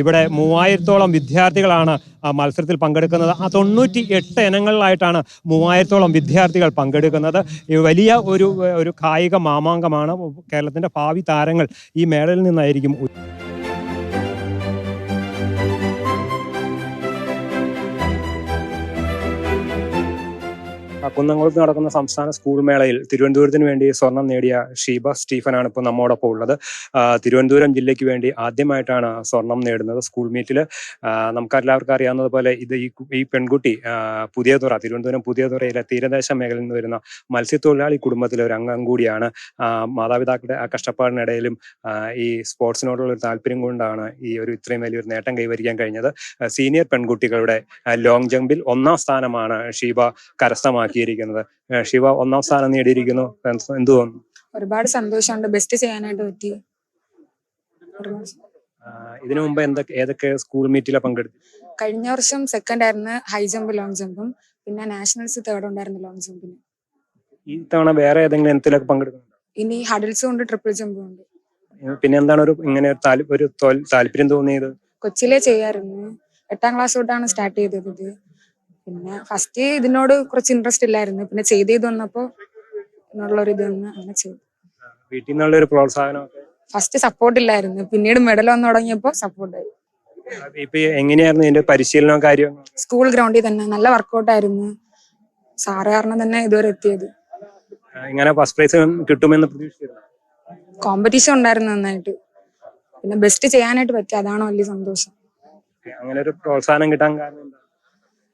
ഇവിടെ മൂവായിരത്തോളം വിദ്യാർത്ഥികളാണ് മത്സരത്തിൽ പങ്കെടുക്കുന്നത്. ആ തൊണ്ണൂറ്റി എട്ട് ഇനങ്ങളിലായിട്ടാണ് മൂവായിരത്തോളം വിദ്യാർത്ഥികൾ പങ്കെടുക്കുന്നത്. വലിയ ഒരു ഒരു കായിക മാമാങ്കമാണ് കേരളത്തിന്റെ ഭാവി താരങ്ങൾ ഈ മേളയിൽ നിന്നായിരിക്കും കുന്നംകുളത്ത് നടക്കുന്ന സംസ്ഥാന സ്കൂൾ മേളയിൽ തിരുവനന്തപുരത്തിന് വേണ്ടി സ്വർണം നേടിയ ഷീബ സ്റ്റീഫൻ ആണ് ഇപ്പോൾ നമ്മോടൊപ്പം ഉള്ളത്. തിരുവനന്തപുരം ജില്ലയ്ക്ക് വേണ്ടി ആദ്യമായിട്ടാണ് സ്വർണം നേടുന്നത് സ്കൂൾ മീറ്റിൽ നമുക്കെല്ലാവർക്കും അറിയാവുന്നത് പോലെ ഇത് ഈ പെൺകുട്ടി പുതിയതുറ തിരുവനന്തപുരം പുതിയതുറയിലെ തീരദേശ മേഖലയിൽ നിന്ന് വരുന്ന മത്സ്യത്തൊഴിലാളി കുടുംബത്തിലെ ഒരു അംഗം കൂടിയാണ്. മാതാപിതാക്കളുടെ ആ കഷ്ടപ്പാടിനിടയിലും ഈ സ്പോർട്സിനോടുള്ള ഒരു താല്പര്യം കൊണ്ടാണ് ഈ ഒരു ഇത്രയും വലിയൊരു നേട്ടം കൈവരിക്കാൻ കഴിഞ്ഞത്. സീനിയർ പെൺകുട്ടികളുടെ ലോങ് ജമ്പിൽ ഒന്നാം സ്ഥാനമാണ് ഷീബ കരസ്ഥമാക്കിയിരിക്കുന്നത് ആ, ശിവ ഒന്നാം സ്ഥാനം നേടിയിരിക്കുന്നു. എന്തു തോന്നുന്നു? ഒരുപാട് സന്തോഷമുണ്ട്. ബെസ്റ്റ് ചെയ്യാനായിട്ട് പറ്റി. ഇതിനു മുമ്പ് എന്തൊക്കെ ഏതൊക്കെ സ്കൂൾ മീറ്റിലാണ് പങ്കെടുത്തു കഴിഞ്ഞ വർഷം സെക്കൻഡ് ആയിരുന്നു ഹൈ ജമ്പ് ലോങ് ജമ്പും പിന്നെ നാഷണൽസ് തേർഡ് ഉണ്ടായിരുന്നു ലോങ് ജമ്പിന് ഈ തവണ വേറെ ഏതെങ്കിലും ഇനത്തിലൊക്കെ പങ്കെടുക്കുന്നുണ്ടോ? ഇനി ഹഡിൽസ് ഉണ്ട് ട്രിപ്പിൾ ജമ്പും ഉണ്ട്. പിന്നെ എന്താണ് ഒരു ഇങ്ങനെ ഒരു താല്പര്യം തോന്നിയത്? കൊച്ചിയിലെ ചെയ്യാറുണ്ട് എട്ടാം ക്ലാസ് തൊട്ടാണ് സ്റ്റാർട്ട് ചെയ്തത് പിന്നെ ഫസ്റ്റ് ഇതിനോട് കുറച്ച് ഇൻട്രസ്റ്റ് ഇല്ലായിരുന്നു. പിന്നെ ചെയ്ത് ചെയ്ത് വന്നപ്പോ എന്നുള്ളൊരു ഇത് വന്ന് അങ്ങനെ ചെയ്തു. വീട്ടിൽ നിന്നുള്ള ഒരു പ്രോത്സാഹനമൊക്കെ? ഫസ്റ്റ് സപ്പോർട്ട് ഇല്ലായിരുന്നു. പിന്നീട് മെഡൽ വന്നു തുടങ്ങിയപ്പോ സപ്പോർട്ടായി ഇപ്പൊ എങ്ങനെയായിരുന്നു ഇതിന്റെ പരിശീലനവും കാര്യവും? സ്കൂൾ ഗ്രൗണ്ടിൽ തന്നെ നല്ല വർക്കൗട്ട് ആയിരുന്നു. സാറ് കാരണം തന്നെ ഇതുവരെ എത്തിയത്. ഇങ്ങനെ ഫസ്റ്റ് പ്രൈസ് കിട്ടുമെന്ന് പ്രതീക്ഷിച്ചിരുന്നു? കോമ്പറ്റീഷൻ ഉണ്ടായിരുന്നു നന്നായിട്ട്. പിന്നെ ബെസ്റ്റ് ചെയ്യാനായിട്ട് പറ്റി അതാണ് വലിയ സന്തോഷം. അങ്ങനെ ഒരു പ്രോത്സാഹനം കിട്ടാൻ കാരണം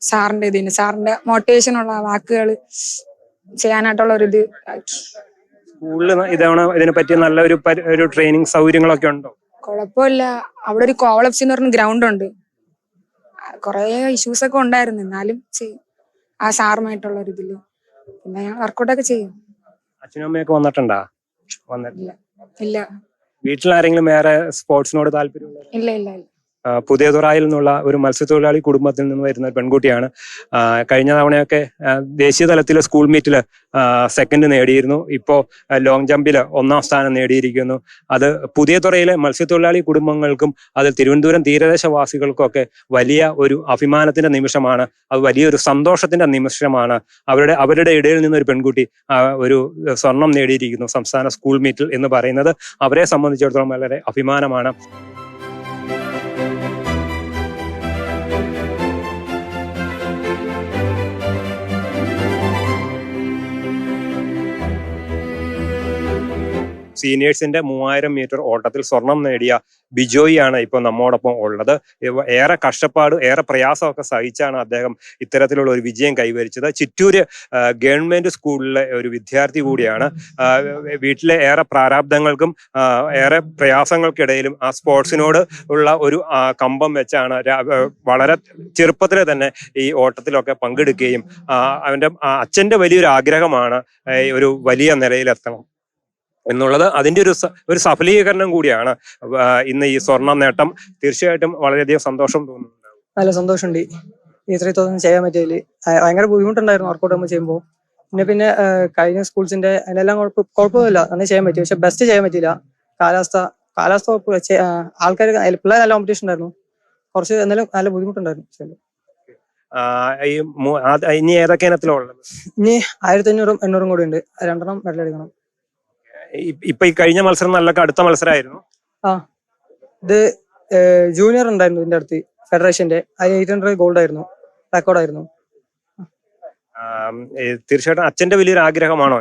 സാറിന്റെ ഇതിന് സാറിന്റെ മോട്ടിവേഷൻ ഉള്ള വാക്കുകൾ ചെയ്യാനായിട്ടുള്ള ഒരു ഇത്. സ്കൂളിൽ ഇതാണ് ഇതിനെ പറ്റി നല്ല ഒരു ഒരു ട്രെയിനിങ് സൗകര്യങ്ങളൊക്കെ ഉണ്ടോ? കുഴപ്പമില്ല. അവിടെ ഒരു കോവളപ്സി എന്ന് പറഞ്ഞ ഗ്രൗണ്ട് ഉണ്ട്. കുറെ ഇഷ്യൂസ് ഒക്കെ ഉണ്ടായിരുന്നു. എന്നാലും ചെയ്യും ആ സാറുമായിട്ടുള്ള ഒരു ഇതിൽ. പിന്നെ ഞാൻ വർക്കൗട്ടൊക്കെ ചെയ്യും. അച്ഛനും അമ്മയൊക്കെ വന്നിട്ടുണ്ടാ? വന്നിട്ടില്ല. ഇല്ല. വീട്ടിൽ ആരെങ്കിലും വേറെ സ്പോർട്സിനോട് താല്പര്യം ഇല്ല ഇല്ല ഇല്ല. ആ, പുതിയ തുറായിൽ നിന്നുള്ള ഒരു മത്സ്യത്തൊഴിലാളി കുടുംബത്തിൽ നിന്ന് വരുന്ന ഒരു പെൺകുട്ടിയാണ്. കഴിഞ്ഞ തവണയൊക്കെ ദേശീയ തലത്തിൽ സ്കൂൾ മീറ്റിൽ സെക്കൻഡ് നേടിയിരുന്നു. ഇപ്പോ ലോങ് ജമ്പിൽ ഒന്നാം സ്ഥാനം നേടിയിരിക്കുന്നു. അത് പുതിയ തുറയിലെ മത്സ്യത്തൊഴിലാളി കുടുംബങ്ങൾക്കും അത് തിരുവനന്തപുരം തീരദേശവാസികൾക്കും ഒക്കെ വലിയ ഒരു അഭിമാനത്തിന്റെ നിമിഷമാണ്. അത് വലിയൊരു സന്തോഷത്തിന്റെ നിമിഷമാണ്. അവരുടെ അവരുടെ ഇടയിൽ നിന്ന് ഒരു പെൺകുട്ടി ഒരു സ്വർണം നേടിയിരിക്കുന്നു സംസ്ഥാന സ്കൂൾ മീറ്റിൽ എന്ന് പറയുന്നത്. അവരെ സംബന്ധിച്ചിടത്തോളം വളരെ അഭിമാനമാണ്. സീനിയേഴ്സിന്റെ മൂവായിരം മീറ്റർ ഓട്ടത്തിൽ സ്വർണം നേടിയ ബിജോയി ആണ് ഇപ്പോൾ നമ്മോടൊപ്പം ഉള്ളത്. ഏറെ കഷ്ടപ്പാട് ഏറെ പ്രയാസമൊക്കെ സഹിച്ചാണ് അദ്ദേഹം ഇത്തരത്തിലുള്ള ഒരു വിജയം കൈവരിച്ചത്. ചിറ്റൂര് ഗവൺമെന്റ് സ്കൂളിലെ ഒരു വിദ്യാർത്ഥി കൂടിയാണ്. വീട്ടിലെ ഏറെ പ്രാരാബ്ദങ്ങൾക്കും ഏറെ പ്രയാസങ്ങൾക്കിടയിലും ആ സ്പോർട്സിനോട് ഉള്ള ഒരു കമ്പം വെച്ചാണ് വളരെ ചെറുപ്പത്തിൽ തന്നെ ഈ ഓട്ടത്തിലൊക്കെ പങ്കെടുക്കുകയും അവന്റെ അച്ഛന്റെ വലിയൊരു ആഗ്രഹമാണ് ഒരു വലിയ നിലയിലെത്തണം. എന്നുള്ളത് അതിന്റെ ഒരു ഒരു സഫലീകരണം കൂടിയാണ്. ഇന്ന് ഈ സ്വർണ നേട്ടം തീർച്ചയായിട്ടും വളരെയധികം സന്തോഷം തോന്നുന്നു നല്ല സന്തോഷമുണ്ട്. തോന്നുന്നു ചെയ്യാൻ പറ്റിയതിൽ ഭയങ്കര ബുദ്ധിമുട്ടുണ്ടായിരുന്നു വർക്കൗട്ട് നമ്മൾ ചെയ്യുമ്പോൾ. പിന്നെ പിന്നെ കഴിഞ്ഞ സ്കൂൾസിന്റെ അതിനെല്ലാം കുഴപ്പം കുഴപ്പമൊന്നുമില്ല. നന്നായി ചെയ്യാൻ പറ്റി. പക്ഷെ ബെസ്റ്റ് ചെയ്യാൻ പറ്റിയില്ല. കാലാവസ്ഥ കാലാവസ്ഥ ആൾക്കാർ പിള്ളേർ നല്ല കോമ്പറ്റീഷൻ ഉണ്ടായിരുന്നു. കുറച്ച് എന്നാലും നല്ല ബുദ്ധിമുട്ടുണ്ടായിരുന്നു ഇനി ഏതൊക്കെ ഇനത്തിലുള്ളത് ഇനി ആയിരത്തി അഞ്ഞൂറും എണ്ണൂറും കൂടി ഉണ്ട്. രണ്ടെണ്ണം മെഡൽ എടുക്കണം. ഇപ്പൊ ഈ കഴിഞ്ഞ മത്സരം നല്ല കടുത്ത മത്സരമായിരുന്നു. ആ ഇത് ജൂനിയർ ഉണ്ടായിരുന്നു ഇതിന്റെ അടുത്ത് ഫെഡറേഷന്റെ. അത് എയ്റ്റ് ഹൺഡ്രഡ് ഗോൾഡ് ആയിരുന്നു റെക്കോർഡ് ആയിരുന്നു. ഈ തീർച്ചയായിട്ടും അച്ഛന്റെ വലിയൊരു ആഗ്രഹമാണോ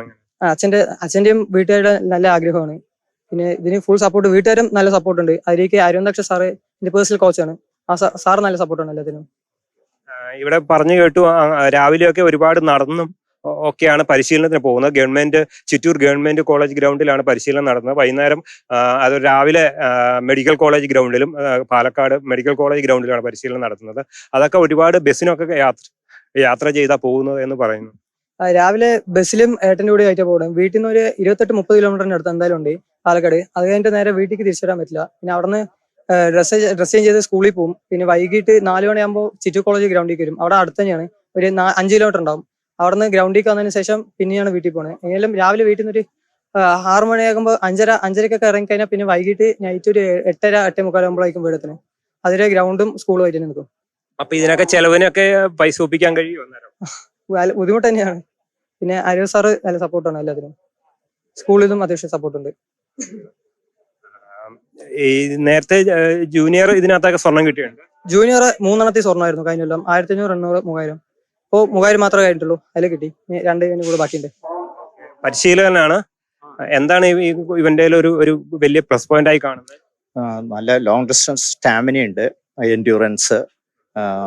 അച്ഛന്റെ അച്ഛന്റെയും വീട്ടുകാരുടെ നല്ല ആഗ്രഹമാണ്. പിന്നെ ഇതിന് ഫുൾ സപ്പോർട്ട് വീട്ടുകാരും നല്ല സപ്പോർട്ട് ഉണ്ട്. അതിലേക്ക് അരുന്തക്ഷ സാറ് എന്റെ പേഴ്സണൽ കോച്ചാണ് ആ സാർ നല്ല സപ്പോർട്ടാണ് എല്ലാത്തിനും. ഇവിടെ പറഞ്ഞു കേട്ടു രാവിലെയൊക്കെ ഒരുപാട് നടന്നും ഒക്കെയാണ് പരിശീലനത്തിന് പോകുന്നത്. ഗവൺമെന്റ് ചിറ്റൂർ ഗവൺമെന്റ് കോളേജ് ഗ്രൗണ്ടിലാണ് പരിശീലനം നടന്നത്. വൈകുന്നേരം അത് രാവിലെ മെഡിക്കൽ കോളേജ് ഗ്രൗണ്ടിലും പാലക്കാട് മെഡിക്കൽ കോളേജ് ഗ്രൗണ്ടിലാണ് പരിശീലനം നടത്തുന്നത്. അതൊക്കെ ഒരുപാട് ബസ്സിനൊക്കെ യാത്ര യാത്ര ചെയ്താ പോകുന്നത് എന്ന് പറയുന്നു. രാവിലെ ബസ്സിലും ഏട്ടന്റെ കൂടെ ആയിട്ട് പോകണം. വീട്ടിൽ നിന്ന് ഒരു ഇരുപത്തെട്ട് മുപ്പത് കിലോമീറ്ററിന്റെ അടുത്ത് എന്തായാലും ഉണ്ട് പാലക്കാട്. അത് കഴിഞ്ഞിട്ട് നേരെ വീട്ടിലേക്ക് തിരിച്ചു വരാൻ പറ്റില്ല. പിന്നെ അവിടുന്ന് ഡ്രസ് ഡ്രസ് ചേഞ്ച് ചെയ്ത് സ്കൂളിൽ പോകും. പിന്നെ വൈകിട്ട് നാല് മണിയാകുമ്പോൾ ചിറ്റൂർ കോളേജ് ഗ്രൗണ്ടിലേക്ക് വരും. അവിടെ അടുത്ത് തന്നെയാണ്. ഒരു അഞ്ച് കിലോമീറ്റർ ഉണ്ടാവും. അവിടുന്ന് ഗ്രൗണ്ടിലേക്ക് വന്നതിന് ശേഷം പിന്നെയാണ് വീട്ടിൽ പോണേ. എങ്കിലും രാവിലെ വീട്ടിൽ നിന്നൊരു ആറു മണിയാകുമ്പോൾ അഞ്ചര അഞ്ചരക്കൊക്കെ ഇറങ്ങി കഴിഞ്ഞാൽ പിന്നെ വൈകിട്ട് നൈറ്റ് ഒരു എട്ടര എട്ടേ മുക്കാലാകുമ്പോഴായിരിക്കും വീടത്തിന് അതിലെ ഗ്രൗണ്ടും സ്കൂളും ആയിട്ട് നിൽക്കും. അപ്പൊ ഇതിനൊക്കെ ചെലവിനൊക്കെ പൈസ ഒപ്പിക്കാൻ കഴിയുമോ വല- ബുദ്ധിമുട്ട് തന്നെയാണ്. പിന്നെ അരവ് സാറ് നല്ല സപ്പോർട്ടാണ് എല്ലാത്തിനും. സ്കൂളിലും അത്യാവശ്യം സപ്പോർട്ടുണ്ട് ഈ നേരത്തെ ജൂനിയർ ഇതിനകത്തൊക്കെ സ്വർണം കിട്ടിയിട്ടുണ്ട്. ജൂനിയർ മൂന്നെണ്ണത്തിൽ സ്വർണമായിരുന്നു കഴിഞ്ഞ കൊല്ലം. ആയിരത്തി അഞ്ഞൂറ് എണ്ണൂറ് മൂവായിരം. ഇപ്പോൾ മൂവായിരം മാത്രമേ കഴിഞ്ഞിട്ടുള്ളൂ. അതിൽ കിട്ടി. ഇനി രണ്ട് കഴിഞ്ഞ കൂടെ ബാക്കിയുണ്ട്. പരിശീലകനാണ്. എന്താണ് ഈ- ഈ ഇവന്റെ ഒരു ഒരു വലിയ പ്ലസ് പോയിന്റ് ആയി കാണുന്നത്? ആ, നല്ല ലോങ് ഡിസ്റ്റൻസ് സ്റ്റാമിന ഉണ്ട്. എൻഡ്യൂറൻസ്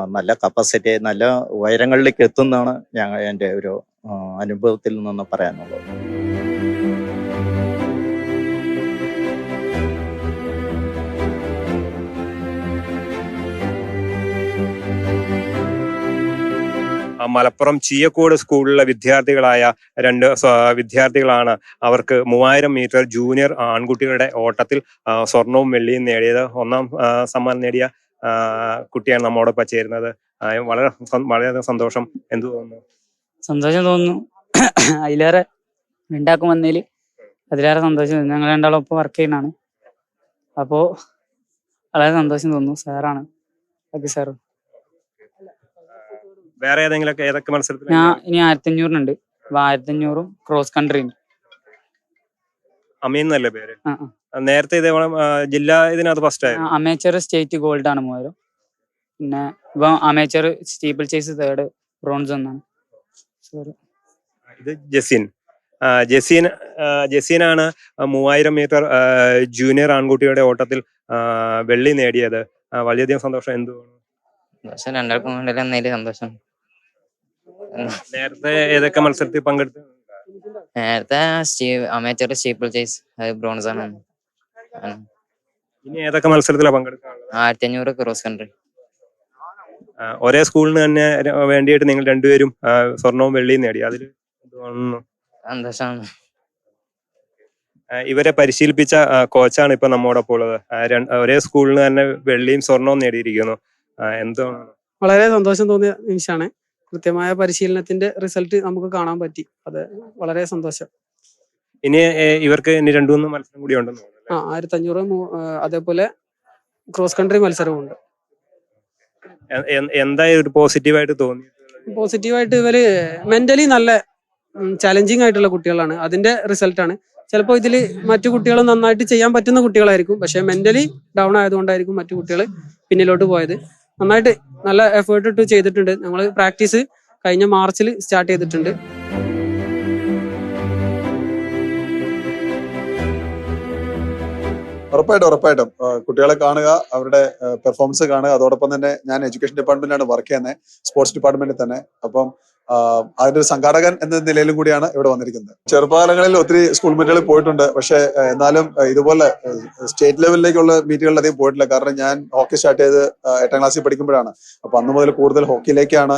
നല്ല കപ്പാസിറ്റി നല്ല ഉയരങ്ങളിലേക്ക് എത്തുന്നതാണ് ഞങ്ങൾ എന്റെ ഒരു ആ, അനുഭവത്തിൽ നിന്ന് പറയാനുള്ളത്. മലപ്പുറം ചീയക്കോട് സ്കൂളിലെ വിദ്യാർത്ഥികളായ രണ്ട് വിദ്യാർത്ഥികളാണ് അവർക്ക് മൂവായിരം മീറ്റർ ജൂനിയർ ആൺകുട്ടികളുടെ ഓട്ടത്തിൽ സ്വർണവും വെള്ളിയും നേടിയത്. ഒന്നാം സമ്മാനം നേടിയ കുട്ടിയാണ് നമ്മോടൊപ്പം ചേരുന്നത്. വളരെ വളരെയധികം സന്തോഷം എന്ത് തോന്നുന്നു? സന്തോഷം തോന്നുന്നു. അതിലേറെ ഉണ്ടാക്കും വന്നതിൽ അതിലേറെ സന്തോഷം ഞങ്ങൾ രണ്ടാളും വർക്ക് ചെയ്യുന്നതാണ്. അപ്പോ വളരെ സന്തോഷം തോന്നുന്നു. സാറാണ്. ഓക്കെ സാർ വേറെ ഏതെങ്കിലും ഏതൊക്കെ മത്സരത്തിൽ ഞാൻ ഇനി ആയിരത്തി അഞ്ഞൂറിനുണ്ട് ആയിരത്തി അഞ്ഞൂറും ക്രോസ് കൺട്രി ഉണ്ട് അമീൻ എന്നല്ലേ പേര്. നേരത്തെ ഇതേപോലെ ജില്ലാ ഇതിനകത്ത് ഫസ്റ്റ് ആയിരുന്നു അമേച്ചർ സ്റ്റേറ്റ് ഗോൾഡ് ആണ് മൂവായിരം. പിന്നെ ഇപ്പൊ amateur steeplechase third bronze ഒന്നാണ്. ഇത് ജസീൻ. ജസീൻ ജസീനാണ് മൂവായിരം മീറ്റർ ജൂനിയർ ആൺകുട്ടിയുടെ ഓട്ടത്തിൽ വെള്ളി നേടിയത്. വളരെയധികം സന്തോഷം. എന്ത് തോന്നുന്നു സന്തോഷം രണ്ടാൾക്കും കൊണ്ടല്ലേ എന്നതിൽ സന്തോഷം. നേരത്തെ ഏതൊക്കെ മത്സരത്തിൽ പങ്കെടുത്തു? നേരത്തെ അമേച്ചർ സ്റ്റീപ്പിൾ ചേസ് അത് ബ്രോൺസ് ആണ്. ഇനി ഏതൊക്കെ മത്സരത്തിലാണ് പങ്കെടുക്കാനുള്ളത്? ആയിരത്തി അഞ്ഞൂറ് ക്രോസ് കൺട്രി. ഒരേ സ്കൂളിന് തന്നെ വേണ്ടിയിട്ട് നിങ്ങൾ രണ്ടുപേരും സ്വർണവും വെള്ളിയും നേടി. അതിൽ സന്തോഷമാണ് ഇവരെ പരിശീലിപ്പിച്ച കോച്ചാണ് ഇപ്പൊ നമ്മോടൊപ്പം ഉള്ളത്. ഒരേ സ്കൂളിന് തന്നെ വെള്ളിയും സ്വർണവും നേടിയിരിക്കുന്നു. എന്ത് വളരെ സന്തോഷം തോന്നിയ നിമിഷമാണ്. കൃത്യമായ പരിശീലനത്തിന്റെ റിസൾട്ട് നമുക്ക് കാണാൻ പറ്റി. അത് വളരെ സന്തോഷം. ഇനി ഇവർക്ക് ഇനി രണ്ടു മൂന്ന് മത്സരം കൂടി ഉണ്ടെന്ന് ആ ആയിരത്തി അഞ്ഞൂറ് അതേപോലെ ക്രോസ് കൺട്രി മത്സരവും എന്താ ഒരു പോസിറ്റീവായിട്ട് തോന്നി പോസിറ്റീവായിട്ട് ഇവർ മെന്റലി നല്ല ചലഞ്ചിങ് ആയിട്ടുള്ള കുട്ടികളാണ്. അതിന്റെ റിസൾട്ടാണ് ചിലപ്പോൾ ഇതിൽ മറ്റു കുട്ടികൾ നന്നായിട്ട് ചെയ്യാൻ പറ്റുന്ന കുട്ടികളായിരിക്കും. പക്ഷെ മെന്റലി ഡൗൺ ആയതുകൊണ്ടായിരിക്കും മറ്റു കുട്ടികൾ പിന്നിലോട്ട് പോയത്. നന്നായിട്ട് നല്ല എഫേർട്ട് ഇട്ട് ചെയ്തിട്ടുണ്ട്. ഞങ്ങൾ പ്രാക്ടീസ് കഴിഞ്ഞ മാർച്ചിൽ സ്റ്റാർട്ട് ചെയ്തിട്ടുണ്ട്. ഉറപ്പായിട്ടും ഉറപ്പായിട്ടും. കുട്ടികളെ കാണുക അവരുടെ പെർഫോമൻസ് കാണുക. അതോടൊപ്പം തന്നെ ഞാൻ എഡ്യൂക്കേഷൻ ഡിപ്പാർട്ട്മെന്റിലാണ് വർക്ക് ചെയ്യുന്നത് സ്പോർട്സ് ഡിപ്പാർട്ട്മെന്റിൽ തന്നെ. അപ്പം അതിന്റെ ഒരു സംഘാടകൻ എന്ന നിലയിലും കൂടിയാണ് ഇവിടെ വന്നിരിക്കുന്നത്. ചെറുപ്പകാലങ്ങളിൽ ഒത്തിരി സ്കൂൾ മീറ്റുകളിൽ പോയിട്ടുണ്ട്. പക്ഷേ എന്നാലും ഇതുപോലെ സ്റ്റേറ്റ് ലെവലിലേക്കുള്ള മീറ്റുകളിൽ അധികം പോയിട്ടില്ല. കാരണം ഞാൻ ഹോക്കി സ്റ്റാർട്ട് ചെയ്ത് എട്ടാം ക്ലാസ്സിൽ പഠിക്കുമ്പോഴാണ്. അപ്പൊ അന്ന് മുതൽ കൂടുതൽ ഹോക്കിയിലേക്കാണ്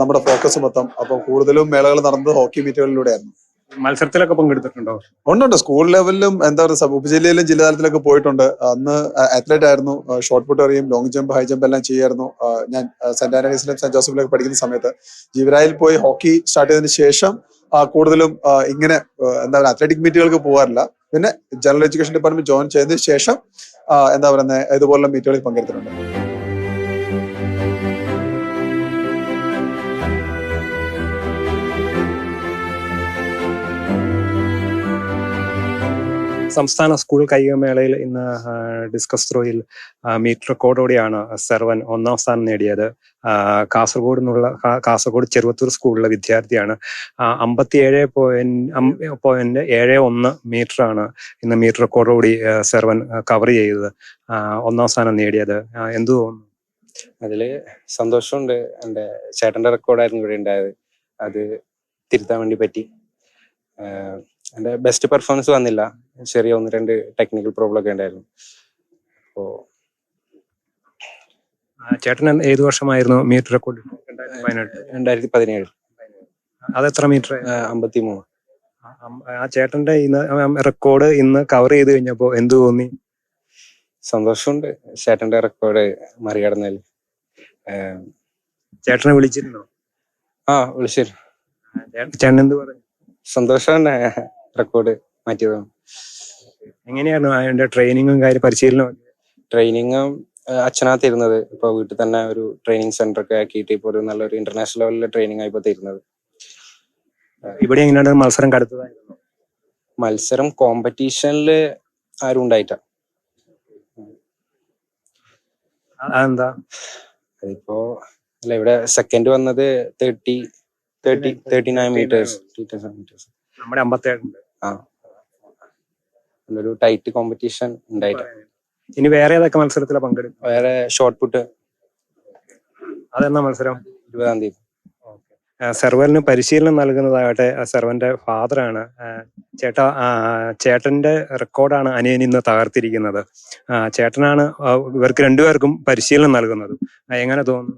നമ്മുടെ ഫോക്കസ് മൊത്തം. അപ്പൊ കൂടുതലും മേളകൾ നടന്നത് ഹോക്കി മീറ്റുകളിലൂടെയായിരുന്നു മത്സരത്തിലൊക്കെ പങ്കെടുത്തിട്ടുണ്ടോ? ഉണ്ടുണ്ട്. സ്കൂൾ ലെവലിലും എന്താ പറയുക ഉപജില്ലയിലും ഉപജില്ലയിലും ജില്ലാതലത്തിലൊക്കെ പോയിട്ടുണ്ട്. അന്ന് അത്ലറ്റ് ആയിരുന്നു. ഷോർട്ട് പുട്ട് എറിയും ലോങ് ജമ്പ് ഹൈ ജമ്പ് എല്ലാം ചെയ്യായിരുന്നു. ഞാൻ സെന്റ് ആന്റണീസിലും സെന്റ് ജോസഫിലൊക്കെ പഠിക്കുന്ന സമയത്ത് ജീവരായിൽ പോയി ഹോക്കി സ്റ്റാർട്ട് ചെയ്തതിന് ശേഷം കൂടുതലും ഇങ്ങനെ എന്താ പറയുക അത്ലറ്റിക് മീറ്റുകൾക്ക് പോകാറില്ല. പിന്നെ ജനറൽ എഡ്യൂക്കേഷൻ ഡിപ്പാർട്ട്മെന്റ് ജോയിൻ ചെയ്തതിന് ശേഷം എന്താ പറയുന്നത് ഇതുപോലുള്ള മീറ്റുകളിൽ പങ്കെടുത്തിട്ടുണ്ട്. സംസ്ഥാന സ്കൂൾ കായികമേളയിൽ ഇന്ന് ഡിസ്കസ് ത്രോയിൽ ആ, മീറ്റ് റെക്കോർഡോടെയാണ് സെർവൻ ഒന്നാം സ്ഥാനം നേടിയത്. കാസർഗോഡ് നിന്നുള്ള കാസർഗോഡ് ചെറുവത്തൂർ സ്കൂളിലെ വിദ്യാർത്ഥിയാണ്. അമ്പത്തിയേഴ് പോയിന്റ് പോയിന്റ് ഏഴ് ഒന്ന് മീറ്റർ ആണ് ഇന്ന് മീറ്റർ റെക്കോർഡോടി സെർവൻ കവർ ചെയ്തത്. ഒന്നാം സ്ഥാനം നേടിയത്. എന്തു തോന്നുന്നു? അതിൽ സന്തോഷമുണ്ട്. എന്റെ ചേട്ടന്റെ റെക്കോർഡായിരുന്നു ഇവിടെ ഉണ്ടായത്. അത് തിരുത്താൻ വേണ്ടി പറ്റി. എന്റെ ബെസ്റ്റ് പെർഫോമൻസ് വന്നില്ല. ചെറിയ ഒന്ന് രണ്ട് ടെക്നിക്കൽ പ്രോബ്ലം ഒക്കെ ഉണ്ടായിരുന്നു. അപ്പോ ചേട്ടൻ ഏത് വർഷമായിരുന്നു മീറ്റർ റെക്കോർഡ് രണ്ടായിരത്തി പതിനേഴ്. അത് എത്ര മീറ്റർ അമ്പത്തി മൂന്ന് ആ ചേട്ടന്റെ ഇന്ന് റെക്കോർഡ് ഇന്ന് കവർ ചെയ്ത് കഴിഞ്ഞപ്പോ എന്ത് തോന്നി? സന്തോഷമുണ്ട്. ചേട്ടന്റെ റെക്കോർഡ് മറികടന്നതിൽ. ചേട്ടനെ വിളിച്ചിരുന്നോ? ആ വിളിച്ചിരുന്നു. ചേട്ടൻ എന്ത് പറഞ്ഞു? സന്തോഷം റെക്കോർഡ് മാറ്റിയത് എങ്ങനെയായിരുന്നു അതിന്റെ ട്രെയിനിങ്ങും കാര്യം പരിശീലനവും ട്രെയിനിങ്ങും അച്ഛനകത്ത് അച്ഛനാ തരുന്നത് ഇപ്പൊ വീട്ടിൽ തന്നെ ഒരു ട്രെയിനിങ് സെന്റർ ഒക്കെ ആക്കിയിട്ട് ഇപ്പൊ ഒരു നല്ലൊരു ഇന്റർനാഷണൽ ലെവലിലെ ട്രെയിനിങ് ആയിപ്പോ തരുന്നത്. ഇവിടെ എങ്ങനെയാണ് മത്സരം കടുത്തതായിരുന്നു? മത്സരം കോമ്പറ്റീഷനിൽ ആരും ഉണ്ടായിട്ട അതെന്താ? അതിപ്പോ അല്ല ഇവിടെ സെക്കൻഡ് വന്നത് thirty thirty thirty nine metres metres നമ്മുടെ അമ്പത്തേഴ് ആ. ഒരു ടൈറ്റ് കോമ്പറ്റീഷൻ ഉണ്ടായിട്ടുണ്ട് ഇനി വേറെ ഏതൊക്കെ മത്സരത്തിലാണ് പങ്കെടുക്കും? വേറെ ഷോർട്ട് പുട്ട് അതെന്നാ മത്സരം? ഇരുപതാം തീയതി. സെർവറിന് പരിശീലനം നൽകുന്നതാകട്ടെ സെർവന്റെ ഫാദറാണ് ചേട്ട ചേട്ടന്റെ റെക്കോർഡാണ് അനിയൻ ഇന്ന് തകർത്തിരിക്കുന്നത്. ചേട്ടനാണ് ഇവർക്ക് രണ്ടുപേർക്കും പരിശീലനം നൽകുന്നത്. ആ, എങ്ങനെ തോന്നുന്നു?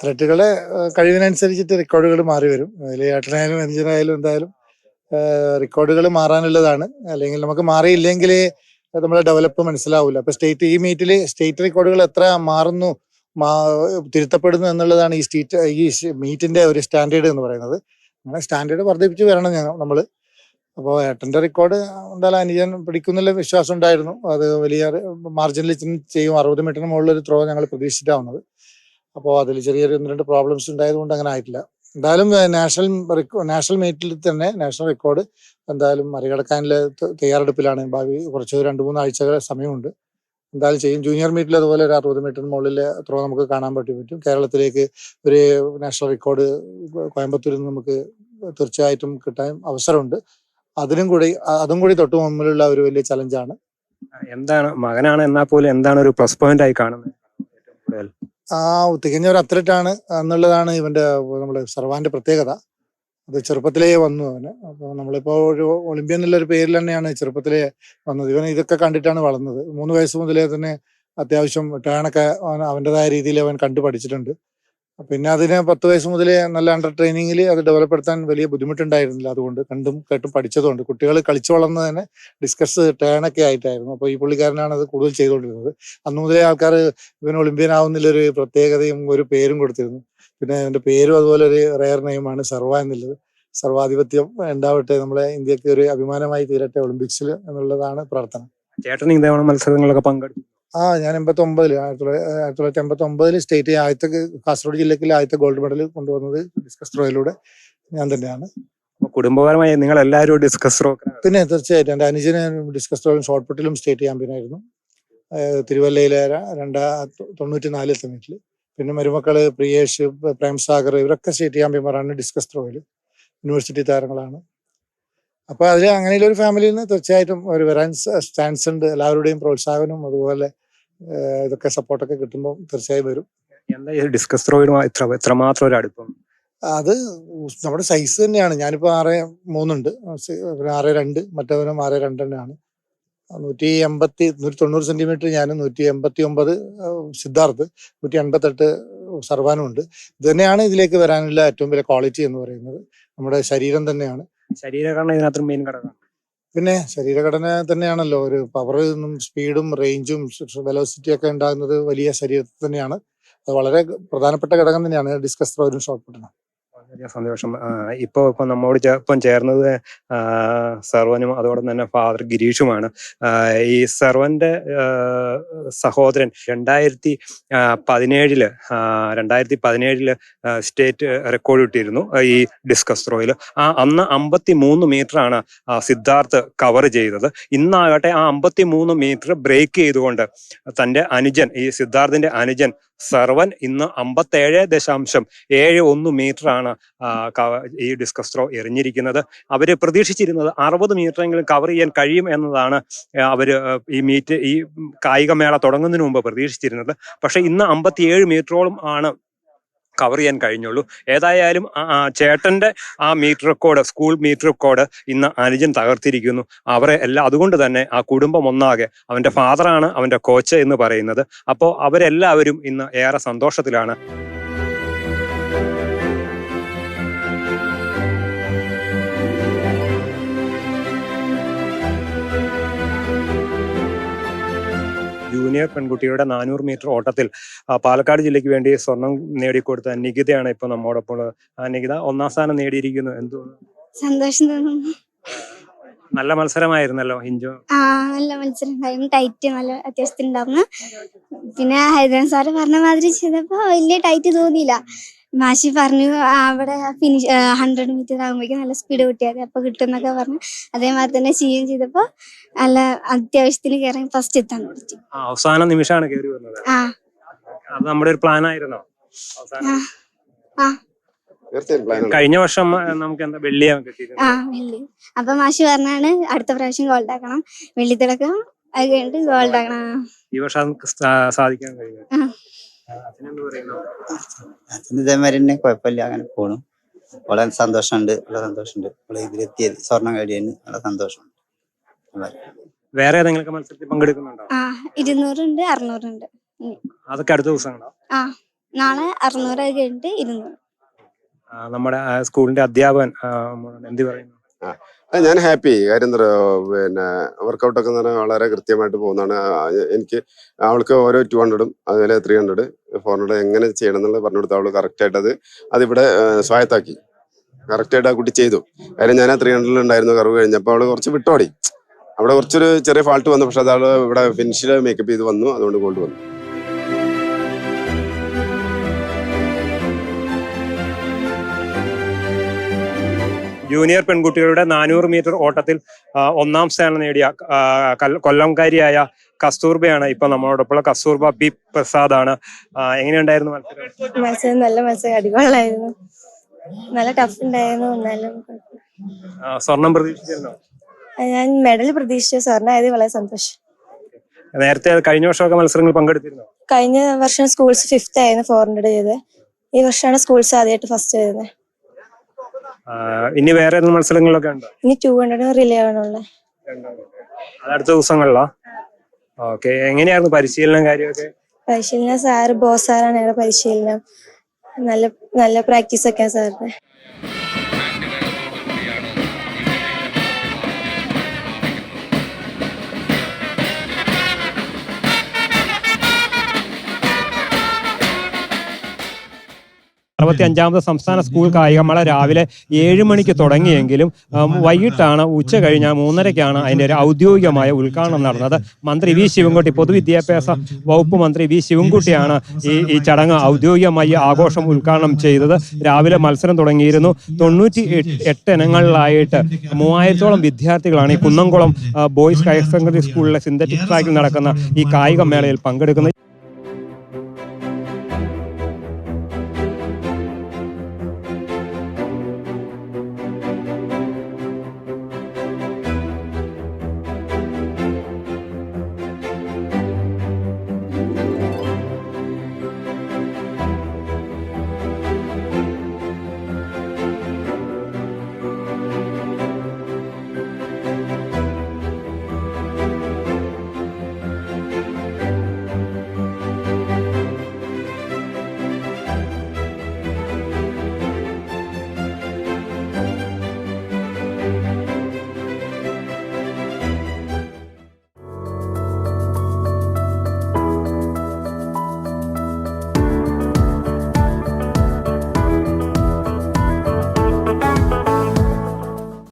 ത്രെട്ടുകളെ കഴിവിനനുസരിച്ചിട്ട് റെക്കോർഡുകൾ മാറി വരും അതിൽ ഏട്ടനായാലും അനുജനായാലും എന്തായാലും റെക്കോർഡുകൾ മാറാനുള്ളതാണ്. അല്ലെങ്കിൽ നമുക്ക് മാറിയില്ലെങ്കിൽ നമ്മുടെ ഡെവലപ്പ് മനസ്സിലാവില്ല അപ്പൊ സ്റ്റേറ്റ് ഈ മീറ്റിൽ സ്റ്റേറ്റ് റെക്കോർഡുകൾ എത്ര മാറുന്നു തിരുത്തപ്പെടുന്നു എന്നുള്ളതാണ് ഈ സ്റ്റേറ്റ് ഈ മീറ്റിന്റെ ഒരു സ്റ്റാൻഡേർഡ് എന്ന് പറയുന്നത്. അങ്ങനെ സ്റ്റാൻഡേർഡ് വർദ്ധിപ്പിച്ച് വരണം നമ്മൾ അപ്പോൾ ഏട്ടന്റെ റെക്കോർഡ് എന്തായാലും അനുജൻ പിടിക്കുന്നുള്ള വിശ്വാസം ഉണ്ടായിരുന്നു. അത് വലിയ മാർജിനിൽ ചെയ്യും. അറുപത് മീറ്ററിന് മുകളിൽ ഒരു ത്രോ ഞങ്ങൾ പ്രതീക്ഷിച്ചിട്ടാവുന്നത് അപ്പോൾ അതിൽ ചെറിയൊരു ഒന്ന് രണ്ട് പ്രോബ്ലംസ് ഉണ്ടായതുകൊണ്ട് അങ്ങനെ ആയിട്ടില്ല. എന്തായാലും നാഷണൽ നാഷണൽ മീറ്റിൽ തന്നെ നാഷണൽ റെക്കോർഡ് എന്തായാലും മറികടക്കാനുള്ള തയ്യാറെടുപ്പിലാണ്. ഭാവി കുറച്ച് രണ്ട് മൂന്ന് ആഴ്ചകൾ സമയമുണ്ട്. എന്തായാലും ചെയ്യും. ജൂനിയർ മീറ്റിൽ അതുപോലെ ഒരു അറുപത് മീറ്ററിന് മുകളിൽ ത്രോ നമുക്ക് കാണാൻ പറ്റി. പറ്റും. കേരളത്തിലേക്ക് ഒരു നാഷണൽ റെക്കോർഡ് കോയമ്പത്തൂരിൽ നിന്ന് നമുക്ക് തീർച്ചയായിട്ടും കിട്ടാൻ അവസരമുണ്ട്. അതിനും കൂടി അതും കൂടി തൊട്ട് മുമ്പിലുള്ള ഒരു വലിയ ചലഞ്ചാണ്. എന്താണ് മകനാണ് എന്നാൽ പോലും എന്താണ് ഒരു പ്ലസ് പോയിന്റ് ആയി കാണുന്നത് ആ തികഞ്ഞ ഒരു അത്ലറ്റ് ആണ് എന്നുള്ളതാണ് ഇവന്റെ നമ്മുടെ സർവാന്റെ പ്രത്യേകത. അത് ചെറുപ്പത്തിലേ വന്നു അവന്. അപ്പൊ നമ്മളിപ്പോ ഒരു ഒളിമ്പ്യൻ എന്നുള്ള ഒരു പേരിൽ തന്നെയാണ് ചെറുപ്പത്തിലേ വന്നത്. ഇവൻ ഇതൊക്കെ കണ്ടിട്ടാണ് വളർന്നത്. മൂന്ന് വയസ്സ് മുതലേ തന്നെ അത്യാവശ്യം ടേണൊക്കെ അവൻ അവന്റെതായ രീതിയിൽ അവൻ കണ്ടു പഠിച്ചിട്ടുണ്ട്. പിന്നെ അതിന് പത്ത് വയസ്സ് മുതലേ നല്ല അണ്ടർ ട്രെയിനിങ്ങിൽ അത് ഡെവലപ്പെടുത്താൻ വലിയ ബുദ്ധിമുട്ടുണ്ടായിരുന്നില്ല. അതുകൊണ്ട് കണ്ടും കേട്ടും പഠിച്ചതുകൊണ്ട് കുട്ടികൾ കളിച്ചു വളർന്ന് തന്നെ ഡിസ്കസ് ടേണൊക്കെ ആയിട്ടായിരുന്നു. അപ്പോൾ ഈ പുള്ളിക്കാരനാണ് അത് കൂടുതൽ ചെയ്തുകൊണ്ടിരുന്നത്. അന്ന് മുതലേ ആൾക്കാർ ഇവൻ ഒളിമ്പ്യൻ ആവുന്നില്ലൊരു പ്രത്യേകതയും ഒരു പേരും കൊടുത്തിരുന്നു. പിന്നെ അവന്റെ പേരും അതുപോലെ ഒരു റെയർ നെയിമാണ് സർവ എന്നുള്ളത്. സർവാധിപത്യം ഉണ്ടാവട്ടെ നമ്മളെ ഇന്ത്യയ്ക്ക് ഒരു അഭിമാനമായി തീരട്ടെ ഒളിമ്പിക്സിൽ എന്നുള്ളതാണ് പ്രാർത്ഥന. ചേട്ടൻ ഇതേവണ മത്സരങ്ങളൊക്കെ പങ്കെടുത്തു. ആ ഞാൻ എൺപത്തി ഒമ്പതിൽ ആയിരത്തി ആയിരത്തി തൊള്ളായിരത്തി എൺപത്തി ഒമ്പതിൽ സ്റ്റേറ്റ് ആദ്യത്തെ കാസർഗോഡ് ജില്ലയ്ക്ക് ആദ്യത്തെ ഗോൾഡ് മെഡൽ കൊണ്ടുവന്നത് ഡിസ്കസ് ത്രോയിലൂടെ ഞാൻ തന്നെയാണ്. കുടുംബപരമായി നിങ്ങൾ എല്ലാവരും ഡിസ്കസ് ത്രോ പിന്നെ തീർച്ചയായിട്ടും എന്റെ അനുജന് ഡിസ്കസ് ത്രോയിലും ഷോർട്ട് പുട്ടിലും സ്റ്റേറ്റ് ഏഹ് തിരുവല്ലയിലെ രണ്ടാ തൊണ്ണൂറ്റി നാലിലത്തെ മീറ്റിൽ പിന്നെ മരുമക്കൾ പ്രിയേഷ് പ്രേംസാഗർ ഇവരൊക്കെ സ്റ്റേറ്റ് ചാമ്പ്യന്മാരാണ് ഡിസ്കസ് ത്രോയിൽ യൂണിവേഴ്സിറ്റി താരങ്ങളാണ്. അപ്പൊ അതിൽ അങ്ങനെയുള്ള ഒരു ഫാമിലിയിൽ നിന്ന് തീർച്ചയായിട്ടും ഒരു വരാൻ ചാൻസ് ഉണ്ട്. എല്ലാവരുടെയും പ്രോത്സാഹനവും അതുപോലെ ഇതൊക്കെ സപ്പോർട്ടൊക്കെ കിട്ടുമ്പോൾ തീർച്ചയായും വരും. എന്താ ഈ ഡിസ്കസ് ത്രോയിലും ഇത്ര ഇത്രമാത്രം ഒരു അടുപ്പം? അത് നമ്മുടെ സൈസ് തന്നെയാണ്. ഞാനിപ്പോ ആറ് മൂന്നുണ്ട്. ആറ് രണ്ട് മറ്റവനും ആറ് രണ്ട് തന്നെയാണ്. നൂറ്റി എൺപത്തി നൂറ്റി തൊണ്ണൂറ് സെന്റിമീറ്റർ ഞാൻ നൂറ്റി എൺപത്തി ഒമ്പത് സിദ്ധാർത്ഥ് നൂറ്റി എൺപത്തെട്ട് സർവാനും ഉണ്ട്. ഇത് തന്നെയാണ് ഇതിലേക്ക് വരാനുള്ള ഏറ്റവും വലിയ ക്വാളിറ്റി എന്ന് പറയുന്നത്. നമ്മുടെ ശരീരം തന്നെയാണ്. ശരീരഘടന ഇതിനകത്ത് മെയിൻ ഘടകമാണ്. പിന്നെ ശരീരഘടന തന്നെയാണല്ലോ. ഒരു പവറും സ്പീഡും റേഞ്ചും വെലോസിറ്റി ഒക്കെ ഉണ്ടാകുന്നത് വലിയ ശരീരത്തിൽ തന്നെയാണ്. അത് വളരെ പ്രധാനപ്പെട്ട ഘടകം തന്നെയാണ്. ഡിസ്കസ് ത്രോയിലും ഷോർട്ട് പുട്ടിനും സന്തോഷം. ഇപ്പൊ ഇപ്പൊ നമ്മോട് ഇപ്പം ചേർന്നത് സർവനും അതോടൊപ്പം തന്നെ ഫാദർ ഗിരീഷുമാണ്. ഈ സർവന്റെ സഹോദരൻ രണ്ടായിരത്തി പതിനേഴിൽ രണ്ടായിരത്തി പതിനേഴിൽ സ്റ്റേറ്റ് റെക്കോർഡ് ഇട്ടിരുന്നു ഈ ഡിസ്കസ് ത്രോയിൽ ആ അന്ന് അമ്പത്തി മൂന്ന് മീറ്റർ ആണ് സിദ്ധാർത്ഥ് കവർ ചെയ്തത്. ഇന്നാകട്ടെ ആ അമ്പത്തി മൂന്ന് മീറ്റർ ബ്രേക്ക് ചെയ്തുകൊണ്ട് തന്റെ അനുജൻ ഈ സിദ്ധാർത്ഥിന്റെ അനുജൻ സർവൻ ഇന്ന് അമ്പത്തേഴ് ദശാംശം ഏഴ് ഒന്ന് മീറ്റർ ആണ് ഈ ഡിസ്കസ് ത്രോ എറിഞ്ഞിരിക്കുന്നത്. അവർ പ്രതീക്ഷിച്ചിരുന്നത് അറുപത് മീറ്ററെങ്കിലും കവർ ചെയ്യാൻ കഴിയും എന്നതാണ് അവർ ഈ മീറ്റ് ഈ കായികമേള തുടങ്ങുന്നതിന് മുമ്പ് പ്രതീക്ഷിച്ചിരുന്നത്. പക്ഷേ ഇന്ന് അമ്പത്തിയേഴ് മീറ്ററോളം ആണ് കവർ ചെയ്യാൻ കഴിഞ്ഞുള്ളൂ. ഏതായാലും ചേട്ടന്റെ ആ metre record school meet record ഇന്ന് അനുജൻ തകർത്തിരിക്കുന്നു. അവരെ എല്ലാം അതുകൊണ്ട് തന്നെ ആ കുടുംബം ഒന്നാകെ അവന്റെ ഫാദറാണ് അവന്റെ കോച്ച് എന്ന് പറയുന്നത്. അപ്പോൾ അവരെല്ലാവരും ഇന്ന് ഏറെ സന്തോഷത്തിലാണ്. ജൂനിയർ പെൺകുട്ടിയുടെ നാനൂറ് മീറ്റർ ഓട്ടത്തിൽ പാലക്കാട് ജില്ലയ്ക്ക് വേണ്ടി സ്വർണം നേടിക്കൊടുത്ത നികിതയാണ് ഇപ്പൊ നമ്മോടൊപ്പം ആ നികിത ഒന്നാം സ്ഥാനം നേടിയിരിക്കുന്നു. എന്തുകൊണ്ട് സന്തോഷം തോന്നുന്നു. നല്ല മത്സരമായിരുന്നല്ലോ ഹിഞ്ചോ. ആ നല്ല മത്സരം ഉണ്ടായിരുന്നു ടൈറ്റ് നല്ല അത്യാവശ്യത്തിന് ഉണ്ടായിരുന്നു പിന്നെ ഹൈദരാബാദ് സാറ് പറഞ്ഞ മാതിരി ചെയ്തപ്പോ വലിയ ടൈറ്റ് തോന്നിയില്ല. മാഷി പറഞ്ഞു ആ, അവിടെ ഫിനിഷ് ഹൺഡ്രഡ് മീറ്റർ ആകുമ്പോഴേക്കും നല്ല സ്പീഡ് കിട്ടിയത് അപ്പൊ കിട്ടും എന്നൊക്കെ പറഞ്ഞു. അതേമാതിരി തന്നെ ചെയ്യുകയും ചെയ്തപ്പോ നല്ല അത്യാവശ്യത്തിന് കയറി ഫസ്റ്റ് എത്താൻ ആ, അവസാന നിമിഷമാണ് കയറി വന്നത്. അത് നമ്മുടെ ഒരു പ്ലാൻ ആയിരുന്നോ? കഴിഞ്ഞ വർഷം നമുക്ക് എന്താ വെള്ളിയാണ് ആ വെള്ളി. അപ്പൊ മാഷി പറഞ്ഞാണ് അടുത്ത പ്രാവശ്യം ഗോൾഡ് ആക്കണം. വെള്ളി തിളക്കം അത് കഴിഞ്ഞിട്ട് ഗോൾഡ് ആക്കണം. ഈ വർഷം സാധിക്കാൻ കഴിഞ്ഞു. പറയുന്നു ഇതേമാതിരി തന്നെ കുഴപ്പമില്ല അങ്ങനെ പോണു. വളരെ സന്തോഷമുണ്ട് വളരെ സന്തോഷമുണ്ട്. വളരെ ഇതിലെത്തിയത് സ്വർണം കഴിയുന്നു വളരെ സന്തോഷമുണ്ട്. വേറെ ഏതെങ്കിലും മത്സരത്തിൽ പങ്കെടുക്കുന്നുണ്ടോ? ആ ഇരുന്നൂറുണ്ട് അറുന്നൂറുണ്ട്. അതൊക്കെ അടുത്ത ദിവസങ്ങളോ? ആ നാളെ അറുന്നൂറ് കഴിഞ്ഞിട്ട് ഇരുന്നൂറ്. നമ്മുടെ സ്കൂളിന്റെ അധ്യാപകൻ എന്ത് പറയുന്നു? ഞാൻ ഹാപ്പി. കാര്യം എന്താ പിന്നെ വർക്കൗട്ട് ഒക്കെ വളരെ കൃത്യമായിട്ട് പോകുന്നതാണ്. എനിക്ക് അവൾക്ക് ഓരോ ടു ഹൺഡ്രഡും അതുപോലെ ത്രീ ഹൺഡ്രഡ് ഫോർ ഹൺഡ്രഡ് എങ്ങനെ ചെയ്യണം എന്നുള്ളത് പറഞ്ഞു കൊടുത്തു അവൾ കറക്റ്റ് ആയിട്ട് അത് അതിവിടെ സ്വായത്താക്കി. കറക്റ്റ് ആയിട്ട് ആ കുട്ടി ചെയ്തു. കാര്യം ഞാൻ ആ ത്രീ ഹൺഡ്രഡിൽ ഉണ്ടായിരുന്നു കറവ് കഴിഞ്ഞപ്പോൾ അവൾ കുറച്ച് വിട്ടോടി. അവിടെ കുറച്ചൊരു ചെറിയ ഫാൾട്ട് വന്നു. പക്ഷെ അത് ഇവിടെ ഫിനിഷിൽ മേക്കപ്പ് ചെയ്ത് വന്നു. അതുകൊണ്ട് ഗോൾഡ് വന്നു ജൂനിയർ പെൺകുട്ടികളുടെ നാനൂറ് മീറ്റർ ഓട്ടത്തിൽ ഒന്നാം സ്ഥാനം നേടിയ കൊല്ലംകാരിയായ കസ്തൂർബയാണ് ഇപ്പൊ നമ്മളോടൊപ്പം കസ്തൂർബ ബി പ്രസാദ് ആണ് എങ്ങനെയുണ്ടായിരുന്നു മത്സരം? മത്സരം നല്ല മത്സരം അടിപൊളിയായിരുന്നു. നല്ല ടഫ് ഉണ്ടായിരുന്നു എന്നാലും സ്വർണം പ്രതീക്ഷിച്ചിരുന്നോ? ഞാൻ മെഡൽ പ്രതീക്ഷിച്ചു. സ്വർണമായത് വളരെ സന്തോഷം. നേരത്തെ കഴിഞ്ഞ വർഷമൊക്കെ മത്സരങ്ങൾ പങ്കെടുത്തിരുന്നു? കഴിഞ്ഞ വർഷം സ്കൂൾസ് ഫിഫ്ത് ആയിരുന്നു ഫോർ ഹൺഡ്രഡ് ചെയ്തത്. ഈ വർഷമാണ് സ്കൂൾസ് ആദ്യമായിട്ട് ഫസ്റ്റ് ചെയ്തത് ആ, ഇനി വേറെ മത്സരങ്ങളൊക്കെ മത്സരങ്ങളിലൊക്കെ ഉണ്ടോ? ഇനി ടൂ ഹൺഡ്രഡ് റിലേ അടുത്ത ദിവസങ്ങളിലോ? ഓക്കെ എങ്ങനെയായിരുന്നു പരിശീലനം കാര്യമൊക്കെ? പരിശീലനം സാറ് ബോസ് സാറാണ് ഞങ്ങളുടെ പരിശീലനം. നല്ല നല്ല പ്രാക്ടീസ് ഒക്കെ സാറിന്റെ അറുപത്തി അഞ്ചാമത് സംസ്ഥാന സ്കൂൾ കായികമേള രാവിലെ ഏഴ് മണിക്ക് തുടങ്ങിയെങ്കിലും വൈകിട്ടാണ് ഉച്ച കഴിഞ്ഞ മൂന്നരയ്ക്കാണ് അതിന്റെ ഒരു ഔദ്യോഗികമായ ഉദ്ഘാടനം നടന്നത്. മന്ത്രി വി ശിവൻകുട്ടി പൊതുവിദ്യാഭ്യാസ വകുപ്പ് മന്ത്രി വി ശിവൻകുട്ടിയാണ് ഈ ഈ ചടങ്ങ് ഔദ്യോഗികമായി ആഘോഷം ഉദ്ഘാടനം ചെയ്തത്. രാവിലെ മത്സരം തുടങ്ങിയിരുന്നു. തൊണ്ണൂറ്റി എട്ട് ഇനങ്ങളിലായിട്ട് മൂവായിരത്തോളം വിദ്യാർത്ഥികളാണ് ഈ കുന്നംകുളം ബോയ്സ് ഹയർ സെക്കൻഡറി സ്കൂളിലെ സിന്തറ്റിക് ട്രാക്കിൽ നടക്കുന്ന ഈ കായിക മേളയിൽ പങ്കെടുക്കുന്നത്.